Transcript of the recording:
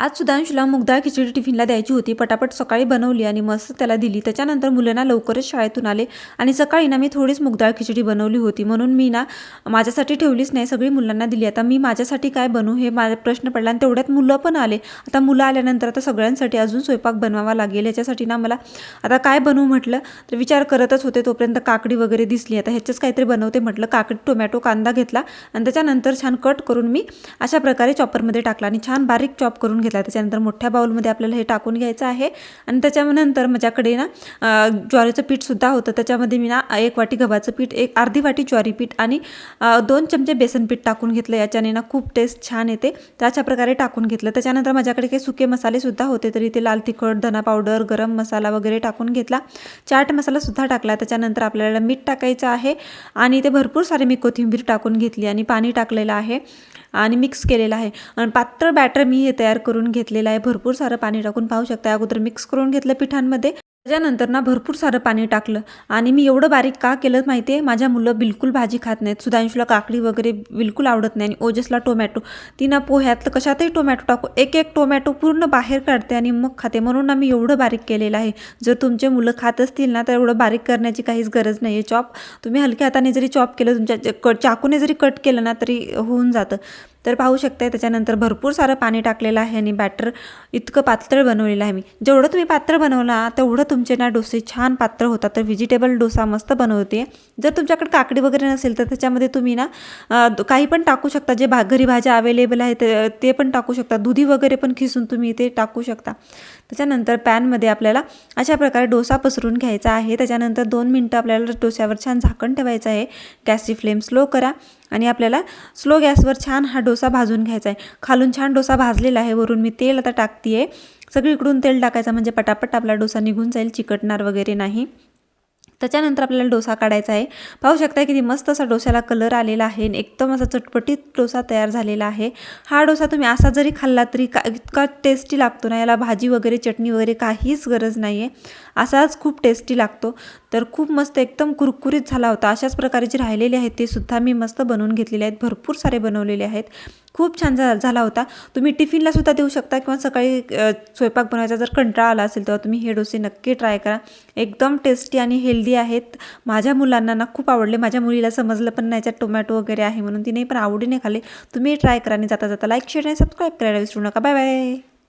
आज सुधांशुला मुगदा खिचडी टिफिनला द्यायची होती. पटापट सकाळी बनवली आणि मस्त त्याला दिली. त्याच्यानंतर मुलांना लवकरच शाळेतून आले आणि सकाळी ना मी थोडीच मुगडाळ खिचडी बनवली होती. म्हणून मी ना माझ्यासाठी ठेवलीच नाही सगळी मुलांना दिली. आता मी माझ्यासाठी काय बनवू हे माझा प्रश्न पडला आणि तेवढ्यात मुलं पण आले. आता मुलं आल्यानंतर आता सगळ्यांसाठी अजून स्वयंपाक बनवावा लागेल. याच्यासाठी ना मला आता काय बनवू म्हटलं तर विचार करतच होते. तोपर्यंत काकडी वगैरे दिसली. आता ह्याच्याच काहीतरी बनवते म्हटलं. काकडी टोमॅटो कांदा घेतला आणि त्याच्यानंतर छान कट करून मी अशा प्रकारे चॉपरमध्ये टाकला आणि छान बारीक चॉप करून घेतला. घेतला. त्याच्यानंतर मोठ्या बाऊलमध्ये आपल्याला हे टाकून घ्यायचं आहे. आणि त्याच्यानंतर माझ्याकडे ना ज्वारीचं पीठसुद्धा होतं. त्याच्यामध्ये मी ना एक वाटी गव्हाचं पीठ एक अर्धी वाटी ज्वारी पीठ आणि दोन चमचे बेसन पीठ टाकून घेतलं. याच्याने ना खूप टेस्ट छान येते. तर अशा प्रकारे टाकून घेतलं. त्याच्यानंतर माझ्याकडे काही सुके मसालेसुद्धा होते. तरी ते लाल तिखट धना पावडर गरम मसाला वगैरे टाकून घेतला. चाट मसालासुद्धा टाकला. त्याच्यानंतर आपल्याला मीठ टाकायचं आहे. आणि ते भरपूर सारे मी कोथिंबीर टाकून घेतली आणि पाणी टाकलेलं आहे. आणि मिक्स केलेलं आहे. आणि पातळ बॅटर मी हे तयार करून घेतलेलं आहे. भरपूर सारं पाणी टाकून पाहू शकता अगोदर मिक्स करून घेतलं पिठांमध्ये. त्याच्यानंतर ना भरपूर सारं पाणी टाकलं. आणि मी एवढं बारीक का केलं माहिती आहे? माझ्या मुलं बिलकुल भाजी खात नाहीत. सुधांशूला काकडी वगैरे बिलकुल आवडत नाही. आणि ओजसला टोमॅटो. ती ना पोह्यातलं कशातही टोमॅटो टाकू. एक एक टोमॅटो पूर्ण बाहेर काढते आणि मग खाते. म्हणून ना मी एवढं बारीक केलेलं आहे. जर तुमचे मुलं खात असतील ना तर एवढं बारीक करण्याची काहीच गरज नाही आहे चॉप तुम्ही हलक्या हाताने जरी चॉप केलं तुमच्या क चाकूने जरी कट केलं ना तरी होऊन जातं. तर पाहू शकताय त्याच्यानंतर भरपूर सारं पाणी टाकलेलं आहे आणि बॅटर इतकं पातळ बनवलेलं आहे मी. जेवढं तुम्ही पात्र बनवला तेवढं तुमचे ना डोसे छान पात्र होतात. तर व्हेजिटेबल डोसा मस्त बनवते. जर तुमच्याकडे काकडी वगैरे नसेल तर त्याच्यामध्ये तुम्ही ना काही पण टाकू शकता. जे भा घरी भाज्या अवेलेबल आहेत ते- ते पण टाकू शकता. दुधी वगैरे पण खिसून तुम्ही ते टाकू शकता. त्याच्यानंतर पॅनमध्ये आपल्याला अशा प्रकारे डोसा पसरून घ्यायचा आहे. त्याच्यानंतर दोन मिनटं आपल्याला डोस्यावर छान झाकण ठेवायचं आहे. गॅसची फ्लेम स्लो करा आणि आपल्याला स्लो गॅसवर छान हा डोसा डोसा भाजून घ्यायचा आहे. खालून छान डोसा भाजलेला आहे. वरून मी तेल आता टाकते आहे सगळीकडून तेल टाकायचं म्हणजे पटापट आपला डोसा निघून जाईल चिकटणार वगैरे नाही. त्याच्यानंतर आपल्याला डोसा काढायचा आहे. पाहू शकता किती मस्त असा डोसाला कलर आलेला आहे आणि एकदम असा चटपटीत डोसा तयार झालेला आहे. हा डोसा तुम्ही असा जरी खाल्ला तरी का इतका टेस्टी लागतो ना याला भाजी वगैरे चटणी वगैरे काहीच गरज नाही आहे असाच खूप टेस्टी लागतो. तर खूप मस्त एकदम कुरकुरीत झाला होता. अशाच प्रकारे जे राहिलेले आहेत ते सुद्धा मी मस्त बनवून घेतलेले आहेत. भरपूर सारे बनवलेले आहेत. खूप छान झाला होता. तुम्ही टिफिनला सुद्धा देऊ शकता किंवा सकाळी स्वयंपाक बनवायचा जर कंटाळा आला असेल तेव्हा तुम्ही हे डोसे नक्की ट्राय करा. एकदम टेस्टी आणि हेल्दी हेल्दी आहेत. माझ्या मुलांना ना खूप आवडले. माझ्या मुलीला समजलं पण नाही याच्यात टोमॅटो वगैरे आहे म्हणून तिने पण आवडीने खाल्ले. तुम्ही ट्राय करा आणि जाता जाता लाईक शेअर आणि सबस्क्राईब करायला विसरू नका. Bye bye